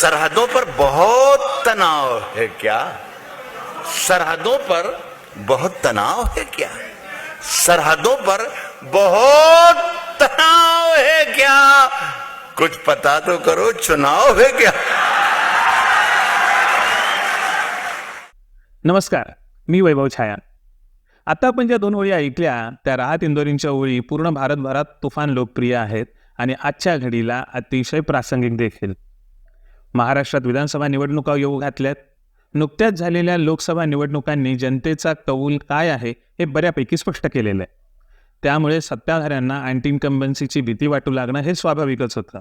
सरहदों पर बहुत तनाव है क्या? सरहदों पर बहुत तनाव है क्या? सरहदों पर बहुत तनाव है क्या? कुछ पता तो करो चुनाव है क्या? नमस्कार मी वैभव छाया आता आपण ज्या दोन ओळी ऐकल्या त्या राहत इंदोरींच्या ओळी पूर्ण भारतभरात तुफान लोकप्रिय आहेत आणि आजच्या घडीला अतिशय प्रासंगिक देखील. महाराष्ट्रात विधानसभा निवडणुका येऊ घातल्यात. नुकत्याच झालेल्या लोकसभा निवडणुकांनी जनतेचा कौल काय आहे हे बऱ्यापैकी स्पष्ट केलेलं आहे. त्यामुळे सत्ताधाऱ्यांना अँटी इन्कम्बन्सीची भीती वाटू लागणं हे स्वाभाविकच होतं.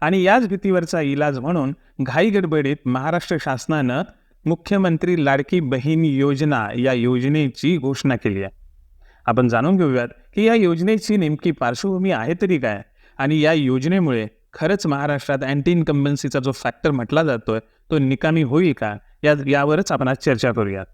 आणि याच भीतीवरचा इलाज म्हणून घाई गडबडीत महाराष्ट्र शासनानं मुख्यमंत्री लाडकी बहीण योजना या योजनेची घोषणा केली आहे. आपण जाणून घेऊयात की या योजनेची नेमकी पार्श्वभूमी आहे तरी काय? आणि या योजनेमुळे खरंच महाराष्ट्रात अँटी इन्कम्बन्सीचा जो फॅक्टर म्हटला जातोय तो निकामी होईल का? या यावरच आपण आज चर्चा करूयात.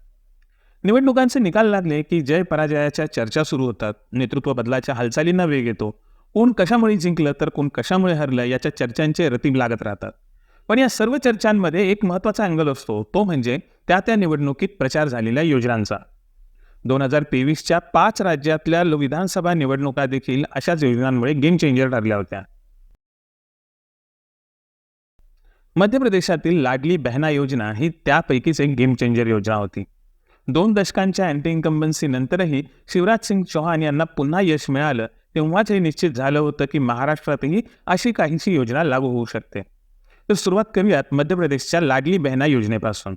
निवडणुकांचे निकाल लागले की जय पराजयाच्या चर्चा सुरू होतात. नेतृत्व बदलाच्या हालचालींना वेग येतो. कोण कशामुळे जिंकलं तर कोण कशामुळे हरलं याच्या चर्चांचे रतीब लागत राहतात. पण या सर्व चर्चांमध्ये एक महत्त्वाचा अँगल असतो. तो म्हणजे त्या त्या निवडणुकीत प्रचार झालेल्या योजनांचा. दोन हजार तेवीसच्या पाच राज्यातल्या विधानसभा निवडणुका देखील अशाच योजनांमुळे गेम चेंजर ठरल्या होत्या. मध्य प्रदेशातील लाडली बहना योजना ही त्यापैकीच एक गेम चेंजर योजना होती. दोन दशकांच्या अँटी इन्कम्बन्सी नंतरही शिवराज सिंग चौहान यांना पुन्हा यश मिळालं तेव्हाच हे निश्चित झालं होतं की महाराष्ट्रातही अशी काहीशी योजना लागू होऊ शकते. तर सुरुवात करूयात मध्य प्रदेशच्या लाडली बहना योजनेपासून.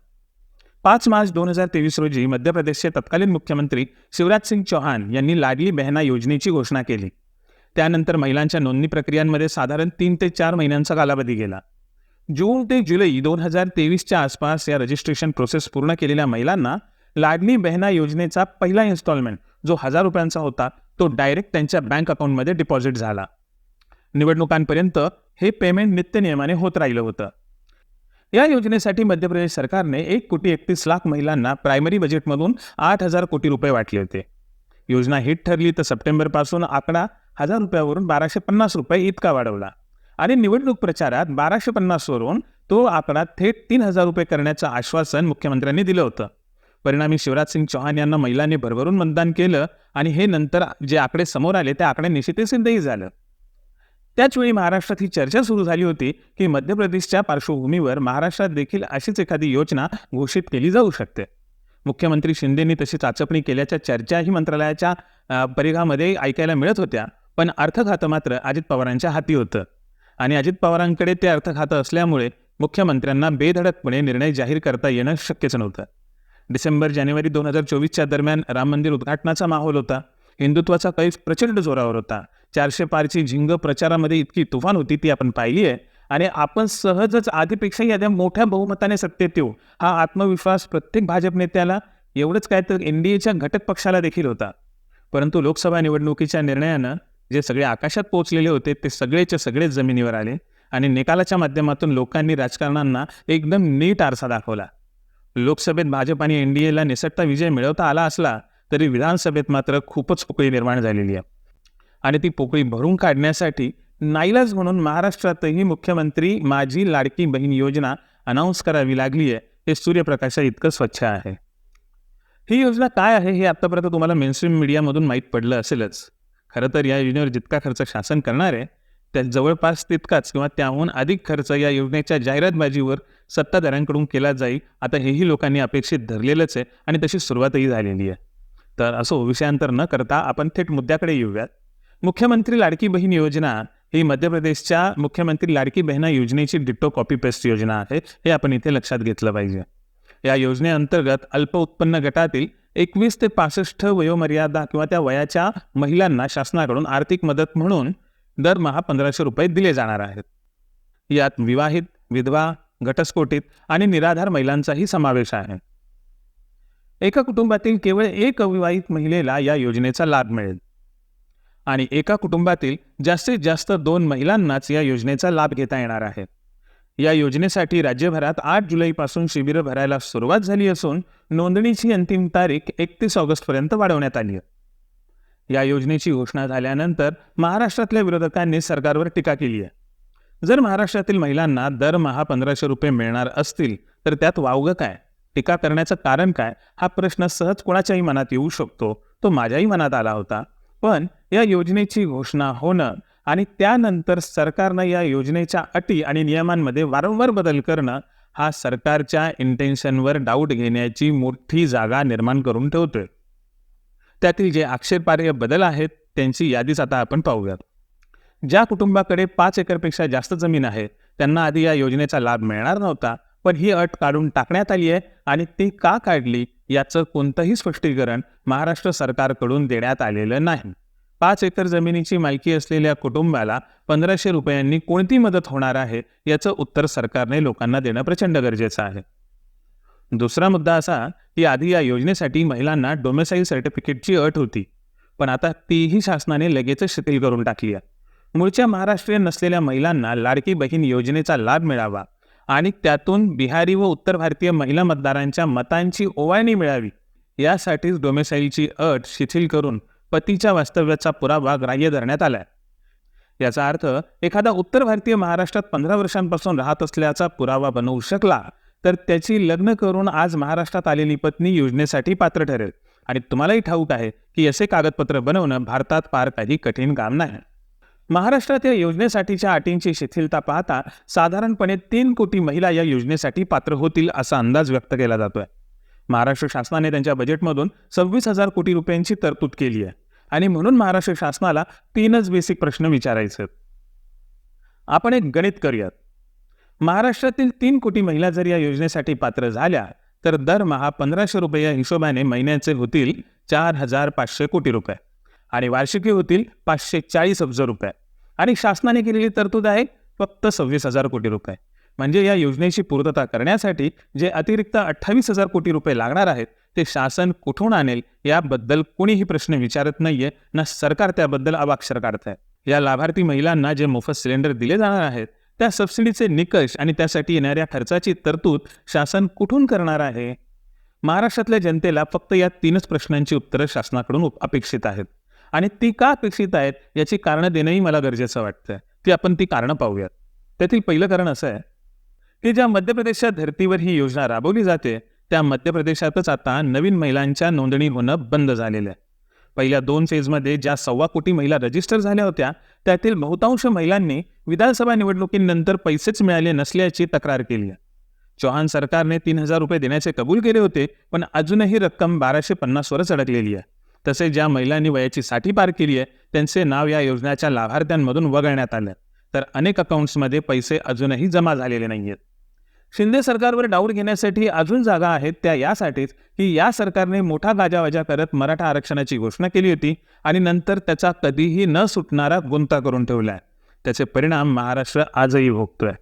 पाच मार्च दोन हजार तेवीस रोजी मध्य प्रदेशचे तत्कालीन मुख्यमंत्री शिवराज सिंग चौहान यांनी लाडली बहना योजनेची घोषणा केली. त्यानंतर महिलांच्या नोंदणी प्रक्रियांमध्ये साधारण तीन ते चार महिन्यांचा कालावधी गेला. जून ते जुलै दोन हजार तेवीसच्या आसपास या रजिस्ट्रेशन प्रोसेस पूर्ण केलेल्या महिलांना लाडली बहना योजनेचा पहिला इन्स्टॉलमेंट जो हजार रुपयांचा होता तो डायरेक्ट त्यांच्या बँक अकाउंटमध्ये डिपॉझिट झाला. निवडणुकांपर्यंत हे पेमेंट नित्यनियमाने होत राहिलं होतं. या योजनेसाठी मध्य प्रदेश सरकारने एक कोटी एकतीस लाख महिलांना प्रायमरी बजेटमधून आठ हजार कोटी रुपये वाटले होते. योजना हिट ठरली तर सप्टेंबरपासून आकडा हजार रुपयावरून बाराशे पन्नास रुपये इतका वाढवला. आणि निवडणूक प्रचारात बाराशे पन्नासवरून तो आकडा थेट तीन हजार रुपये करण्याचं आश्वासन मुख्यमंत्र्यांनी दिलं होतं. परिणामी शिवराज सिंग चौहान यांना महिलांनी भरभरून मतदान केलं आणि हे नंतर जे आकडे समोर आले त्या आकड्यांनिशी ते सिद्धही झालं. त्याचवेळी महाराष्ट्रात ही चर्चा सुरू झाली होती की मध्य प्रदेशच्या पार्श्वभूमीवर महाराष्ट्रात देखील अशीच एखादी योजना घोषित केली जाऊ शकते. मुख्यमंत्री शिंदेंनी तशी चाचपणी केल्याच्या चर्चाही मंत्रालयाच्या परिघामध्ये ऐकायला मिळत होत्या पण अर्थखातं मात्र अजित पवारांच्या हाती होतं. आणि अजित पवारांकडे ते अर्थ खातं असल्यामुळे मुख्यमंत्र्यांना बेधडकपणे निर्णय जाहीर करता येणं शक्यच नव्हतं. डिसेंबर जानेवारी दोन हजार चोवीसच्या दरम्यान राम मंदिर उद्घाटनाचा माहोल होता. हिंदुत्वाचा कैफ प्रचंड जोरावर होता. चारशे पारची झिंग प्रचारामध्ये इतकी तुफान होती ती आपण पाहिली आहे. आणि आपण सहजच आधीपेक्षाही या मोठ्या बहुमताने सत्तेत येऊ हा आत्मविश्वास प्रत्येक भाजप नेत्याला एवढंच काय तर एन डी एच्या घटक पक्षाला देखील होता. परंतु लोकसभा निवडणुकीच्या निर्णयानं जे सगळे आकाशात पोहोचलेले होते ते सगळेचे सगळेच जमिनीवर आले आणि निकालाच्या माध्यमातून लोकांनी राजकारणांना एकदम नीट आरसा दाखवला. लोकसभेत भाजप आणि एन डी एला निसटता विजय मिळवता आला असला तरी विधानसभेत मात्र खूपच पोकळी निर्माण झालेली आहे. आणि ती पोकळी भरून काढण्यासाठी नाईलाज म्हणून महाराष्ट्रातही मुख्यमंत्री माझी लाडकी बहीण योजना अनाऊन्स करावी लागली आहे हे सूर्यप्रकाशा इतकं स्वच्छ आहे. ही योजना काय आहे हे आत्तापर्यंत तुम्हाला मेनस्ट्रीम मीडियामधून माहीत पडलं असेलच. खरं तर या योजनेवर जितका खर्च शासन करणार आहे त्या जवळपास तितकाच किंवा त्याहून अधिक खर्च या योजनेच्या जाहिरातबाजीवर सत्ताधाऱ्यांकडून केला जाईल. आता हेही लोकांनी अपेक्षित धरलेलंच आहे आणि तशी सुरुवातही झालेली आहे. तर असो विषयांतर न करता आपण थेट मुद्द्याकडे येऊयात. मुख्यमंत्री लाडकी बहीण योजना ही मध्य प्रदेशच्या मुख्यमंत्री लाडकी बहिणा योजनेची डिट्टो कॉपी पेस्ट योजना आहे. हे आपण इथे लक्षात घेतलं पाहिजे. या योजनेअंतर्गत अल्प उत्पन्न गटातील एकवीस ते पासष्ट वयोमर्यादा किंवा त्या वयाच्या महिलांना शासनाकडून आर्थिक मदत म्हणून दरमहा पंधराशे रुपये दिले जाणार आहेत. यात विवाहित विधवा घटस्फोटित आणि निराधार महिलांचाही समावेश आहे. एका कुटुंबातील केवळ एक अविवाहित महिलेला या योजनेचा लाभ मिळेल. आणि एका कुटुंबातील जास्तीत जास्त दोन महिलांनाच या योजनेचा लाभ घेता येणार आहे. या योजनेसाठी राज्यभरात आठ जुलैपासून शिबिरं भरायला सुरुवात झाली असून नोंदणीची अंतिम तारीख एकतीस ऑगस्टपर्यंत वाढवण्यात आली आहे. या योजनेची घोषणा झाल्यानंतर महाराष्ट्रातल्या विरोधकांनी सरकारवर टीका केली आहे. जर महाराष्ट्रातील महिलांना दरमहा पंधराशे रुपये मिळणार असतील तर त्यात वावगं काय? टीका करण्याचं कारण काय? हा प्रश्न सहज कोणाच्याही मनात येऊ शकतो. तो माझ्याही मनात आला होता. पण या योजनेची घोषणा होणं आणि त्यानंतर सरकारनं या योजनेच्या अटी आणि नियमांमध्ये वारंवार बदल करणं हा सरकारच्या इंटेन्शनवर डाऊट घेण्याची मोठी जागा निर्माण करून ठेवतोय. त्यातील जे आक्षेपार्ह बदल आहेत त्यांची यादीच आता आपण पाहूयात. ज्या कुटुंबाकडे पाच एकरपेक्षा जास्त जमीन आहे त्यांना आधी या योजनेचा लाभ मिळणार नव्हता पण ही अट काढून टाकण्यात आली आहे आणि ती का काढली याचं कोणतंही स्पष्टीकरण महाराष्ट्र सरकारकडून देण्यात आलेलं नाही. पाच एकर जमिनीची मालकी असलेल्या कुटुंबाला पंधराशे रुपयांनी कोणती मदत होणार आहे याचं उत्तर सरकारने लोकांना देणं प्रचंड गरजेचं आहे. दुसरा मुद्दा असा की आधी या योजनेसाठी महिलांना डोमेसाईल सर्टिफिकेटची अट होती पण आता तीही शासनाने लगेचच शिथिल करून टाकली आहे. मूळच्या महाराष्ट्रीयन नसलेल्या महिलांना लाडकी बहीण योजनेचा लाभ मिळावा आणि त्यातून बिहारी व उत्तर भारतीय महिला मतदारांच्या मतांची ओवाळणी मिळावी यासाठीच डोमेसाईलची अट शिथिल करून पतीच्या वास्तव्याचा पुरावा ग्राह्य धरण्यात आलाय. याचा अर्थ एखादा उत्तर भारतीय महाराष्ट्रात पंधरा वर्षांपासून राहत असल्याचा पुरावा बनवू शकला तर त्याची लग्न करून आज महाराष्ट्रात आलेली पत्नी योजनेसाठी पात्र ठरेल. आणि तुम्हालाही ठाऊक आहे की असे कागदपत्र बनवणं भारतात फार काही कठीण काम नाही. महाराष्ट्रात या योजनेसाठीच्या अटींची शिथिलता पाहता साधारणपणे तीन कोटी महिला या योजनेसाठी पात्र होतील असा अंदाज व्यक्त केला जातोय. महाराष्ट्र शासनाने त्यांच्या बजेटमधून सव्वीस हजार कोटी रुपयांची तरतूद केली आहे. आणि म्हणून महाराष्ट्र शासनाला तीनच बेसिक प्रश्न विचारायचे आहेत. आपण एक गणित करूयात. महाराष्ट्रातील तीन कोटी महिला जर या योजनेसाठी पात्र झाल्या तर दरमहा पंधराशे रुपये या हिशोबाने महिन्याचे होतील चार हजार पाचशे कोटी रुपये. आणि वार्षिकी होतील पाचशे चाळीस अब्ज रुपये. आणि शासनाने केलेली तरतूद आहे फक्त सव्वीस हजार कोटी रुपये. म्हणजे या योजनेची पूर्तता करण्यासाठी जे अतिरिक्त अठ्ठावीस हजार कोटी रुपये लागणार आहेत ते शासन कुठून आणेल याबद्दल कोणीही प्रश्न विचारत नाहीये ना सरकार त्याबद्दल अवाक्षर काढत आहे या लाभार्थी महिलांना जे मोफत सिलेंडर दिले जाणार आहेत त्या सबसिडीचे निकष आणि त्यासाठी येणाऱ्या खर्चाची तरतूद शासन कुठून करणार आहे? महाराष्ट्रातल्या जनतेला फक्त या तीनच प्रश्नांची उत्तरं शासनाकडून अपेक्षित आहेत. आणि ती का अपेक्षित आहेत याची कारणं देणंही मला गरजेचं वाटतं ती आपण ती कारणं पाहूयात. त्यातील पहिलं कारण असं आहे की ज्या मध्य प्रदेशच्या धर्तीवर ही योजना राबवली जाते त्या मध्य प्रदेशातच आता नवीन महिलांच्या नोंदणी होणं बंद झालेलं आहे. पहिल्या दोन फेजमध्ये ज्या सव्वा कोटी महिला रजिस्टर झाल्या होत्या त्यातील बहुतांश महिलांनी विधानसभा निवडणुकीनंतर पैसेच मिळाले नसल्याची तक्रार केली आहे. चौहान सरकारने तीन हजार रुपये देण्याचे कबूल केले होते पण अजूनही रक्कम बाराशे पन्नासवरच अडकलेली आहे. तसेच ज्या महिलांनी वयाची साठी पार केली आहे त्यांचे नाव या योजनेच्या लाभार्थ्यांमधून वगळण्यात आलं तर अनेक अकाउंट्समध्ये पैसे अजूनही जमा झालेले नाही आहेत शिंदे सरकारवर डाऊर घेण्यासाठी अजून जागा आहेत त्या यासाठीच की या सरकारने मोठा गाजावाजा करत मराठा आरक्षणाची घोषणा केली होती आणि नंतर त्याचा कधीही न सुटणारा गुंता करून ठेवला आहे. त्याचे परिणाम महाराष्ट्र आजही भोगतोय.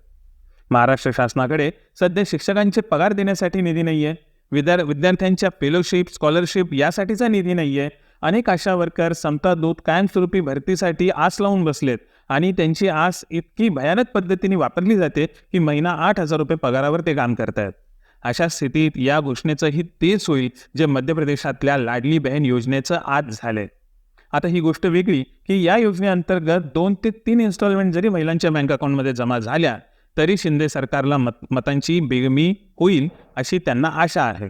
महाराष्ट्र शासनाकडे सध्या शिक्षकांचे पगार देण्यासाठी निधी नाही आहे विद्या विद्यार्थ्यांच्या फेलोशिप स्कॉलरशिप यासाठीचा निधी नाही आहे अनेक आशा वर्कर समता दूत कायमस्वरूपी भरतीसाठी आस लावून बसलेत. आणि त्यांची आस इतकी भयानक पद्धतीने वापरली जाते की महिना आठ हजार रुपये पगारावर ते काम करतायत. अशा स्थितीत या घोषणेचंही तेच होईल जे मध्य प्रदेशातल्या लाडली बहीण योजनेचं आज झालंय. आता ही गोष्ट वेगळी की या योजनेअंतर्गत दोन ते तीन इन्स्टॉलमेंट जरी महिलांच्या बँक अकाउंटमध्ये जमा झाल्या तरी शिंदे सरकारला मत मतांची बेगमी होईल अशी त्यांना आशा आहे.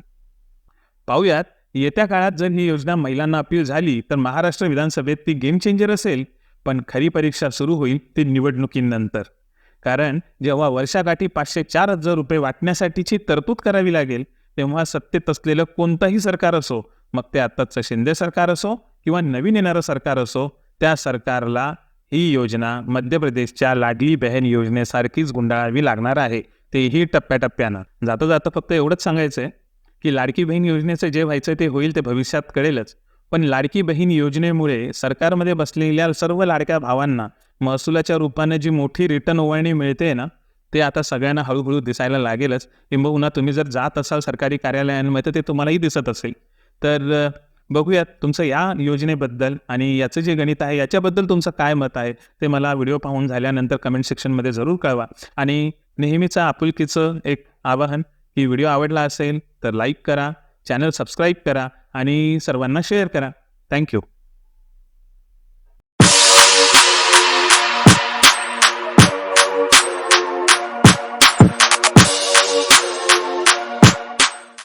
पाहूयात येत्या काळात जर ही योजना महिलांना अपील झाली तर महाराष्ट्र विधानसभेत ती गेम चेंजर असेल. पण खरी परीक्षा सुरू होईल ती निवडणुकीनंतर. कारण जेव्हा वर्षाकाठी पाचशे चार हजार रुपये वाटण्यासाठीची तरतूद करावी लागेल तेव्हा सत्तेत असलेलं कोणतंही सरकार असो मग ते आत्ताचं शिंदे सरकार असो किंवा नवीन येणारं सरकार असो त्या सरकारला ही योजना मध्य प्रदेशच्या लाडली बहन योजनेसारखीच गुंडाळावी लागणार आहे तेही टप्प्याटप्प्यानं. जाता जाता फक्त एवढंच सांगायचं आहे की लाडकी बहीण योजनेचं जे व्हायचं ते होईल ते भविष्यात कळेलच. पण लाडकी बहीण योजनेमुळे सरकारमध्ये बसलेल्या सर्व लाडक्या भावांना महसुलाच्या रूपाने जी मोठी रिटर्न ओवाळणी मिळते ना ते आता सगळ्यांना हळूहळू दिसायला लागेलच. किंबहुना तुम्ही जर जात असाल सरकारी कार्यालयांमध्ये तर ते तुम्हालाही दिसत असेल. तर बघूयात तुमचं या योजनेबद्दल आणि याचं जे गणित आहे याच्याबद्दल तुमचं काय मत आहे ते मला व्हिडिओ पाहून झाल्यानंतर कमेंट सेक्शनमध्ये जरूर कळवा. आणि नेहमीचं आपुलकीचं एक आवाहन की व्हिडिओ आवडला असेल तर लाईक करा चॅनल सबस्क्राईब करा आणि सर्वांना शेअर करा. थँक्यू